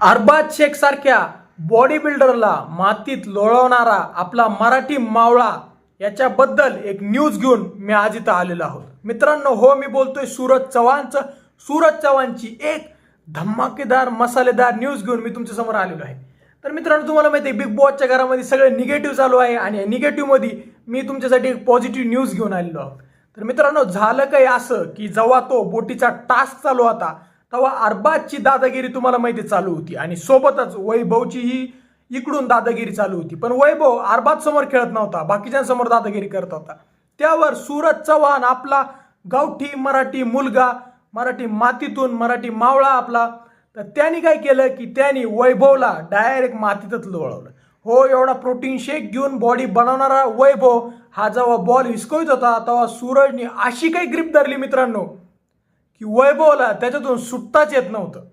अरबाज शेख सारख्या बॉडी बिल्डरला मातीत लोळवणारा आपला मराठी मावळा याच्याबद्दल एक न्यूज घेऊन मी आज इथं आलेलो आहोत. मित्रांनो हो मी बोलतोय सूरज चव्हाणचं. सूरज चव्हाणची एक धमाकेदार मसालेदार न्यूज घेऊन मी तुमच्यासमोर आलेलो आहे. तर मित्रांनो तुम्हाला माहिती आहे बिग बॉसच्या घरामध्ये सगळे निगेटिव्ह चालू आहे आणि निगेटिव्हमध्ये मी तुमच्यासाठी एक पॉझिटिव्ह न्यूज घेऊन आलेलो आहोत. तर मित्रांनो झालं काही असं की जेव्हा तो बोटीचा टास्क चालू होता तेव्हा अरबाजची दादागिरी तुम्हाला माहिती चालू होती. आणि सोबतच वैभवची ही इकडून दादागिरी चालू होती. पण वैभव अरबाज समोर खेळत नव्हता बाकीच्यांसमोर दादागिरी करत होता. त्यावर सूरज चव्हाण आपला गावठी मराठी मुलगा मराठी मातीतून मराठी मावळा आपला. तर त्यांनी काय केलं की त्यांनी वैभवला डायरेक्ट मातीतच लोळवलं. हो एवढा प्रोटीन शेक घेऊन बॉडी बनवणारा वैभव हा जेव्हा बॉल हिसकवित होता तेव्हा सूरजने अशी काही ग्रीप धरली मित्रांनो. की वैभवला त्याच्यातून सुटताच येत नव्हतं.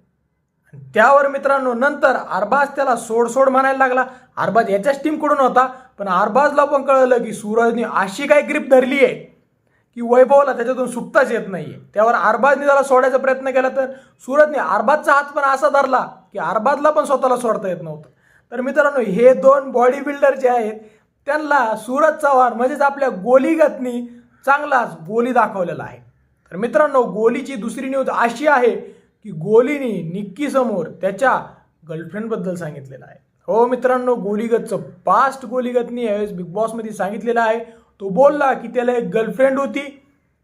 त्यावर मित्रांनो नंतर अरबाज त्याला सोड सोड म्हणायला लागला. अरबाज याच्याच टीमकडून होता पण अरबाजला पण कळलं की सूरजने अशी काय ग्रीप धरली आहे की वैभवला त्याच्यातून सुटताच येत नाहीये. त्यावर अरबाजने त्याला सोडायचा प्रयत्न केला तर सूरजने अरबाजचा हात पण असा धरला की अरबाजला पण स्वतःला सोडता येत नव्हतं. तर मित्रांनो हे दोन बॉडी बिल्डर जे आहेत त्यांना सूरज चव्हाण म्हणजेच आपल्या गोलीगतनी चांगलाच गोली दाखवलेला आहे. तर मित्रांनो गोलीची दुसरी न्यूज अशी आहे की गोलीनी निक्की समोर त्याच्या गर्लफ्रेंडबद्दल सांगितलेलं आहे. हो मित्रांनो गोलीगतचं पास्ट गोलीगतनी यावेळेस बिग बॉसमध्ये सांगितलेलं आहे. तो बोलला की त्याला एक गर्लफ्रेंड होती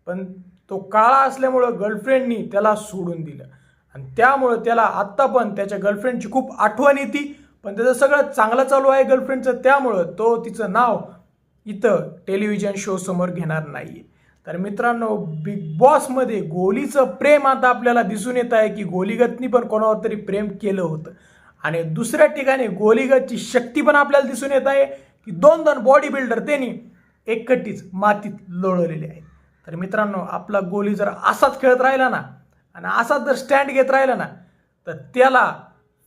पण तो काळा असल्यामुळं गर्लफ्रेंडनी त्याला सोडून दिलं. आणि त्यामुळं त्याला आत्ता पण त्याच्या गर्लफ्रेंडची खूप आठवण येते पण त्याचं सगळं चांगलं चालू आहे गर्लफ्रेंडचं त्यामुळं तो तिचं नाव इथं टेलिव्हिजन शोसमोर घेणार नाही आहे तर मित्रांनो बिग बॉसमध्ये गोलीचं प्रेम आता आपल्याला दिसून येत आहे की गोलीगतनी पण कोणावर तरी प्रेम केलं होतं. आणि दुसऱ्या ठिकाणी गोलीगतची शक्ती पण आपल्याला दिसून येत आहे की दोन दोन बॉडी बिल्डर त्यांनी एकटीच मातीत लोळवलेले आहेत. तर मित्रांनो आपला गोली जर असाच खेळत राहिला ना आणि असाच जर स्टँड घेत राहिला ना तर त्याला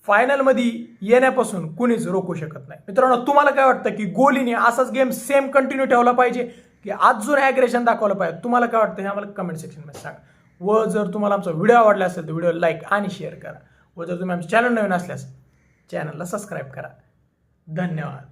फायनलमध्ये येण्यापासून कुणीच रोखू शकत नाही. मित्रांनो तुम्हाला काय वाटतं की गोलीने असाच गेम सेम कंटिन्यू ठेवला पाहिजे? की आज जो ॲग्रेशन दाखवलं पाहिजे तुम्हाला काय वाटतं हे आम्हाला कमेंट सेक्शनमध्ये सांगा. व जर तुम्हाला आमचा व्हिडिओ आवडला असेल तर व्हिडिओ लाईक आणि शेअर करा. व जर तुम्ही आमचे चॅनल नवीन असल्यास चॅनलला सबस्क्राईब करा. धन्यवाद.